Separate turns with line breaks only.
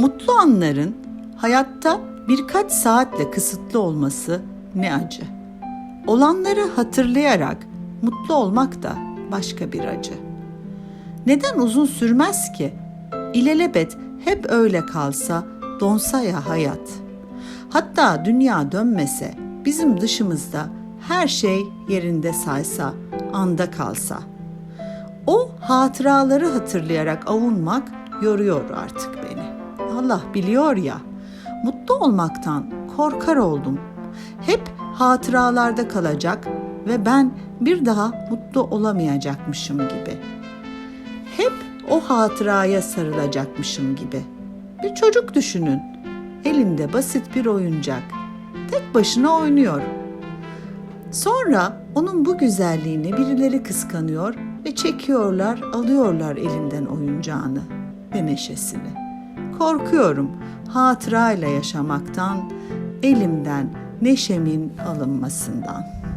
Mutlu anların hayatta birkaç saatle kısıtlı olması ne acı. Olanları hatırlayarak mutlu olmak da başka bir acı. Neden uzun sürmez ki? İlelebet hep öyle kalsa, donsa ya hayat. Hatta dünya dönmese, bizim dışımızda her şey yerinde saysa, anda kalsa. O hatıraları hatırlayarak avunmak yoruyor artık. Allah biliyor ya, mutlu olmaktan korkar oldum. Hep hatıralarda kalacak ve ben bir daha mutlu olamayacakmışım gibi. Hep o hatıraya sarılacakmışım gibi. Bir çocuk düşünün. Elinde basit bir oyuncak. Tek başına oynuyor. Sonra onun bu güzelliğini birileri kıskanıyor ve çekiyorlar, alıyorlar elinden oyuncağını ve neşesini. Korkuyorum hatırayla yaşamaktan, elimden neşemin alınmasından.''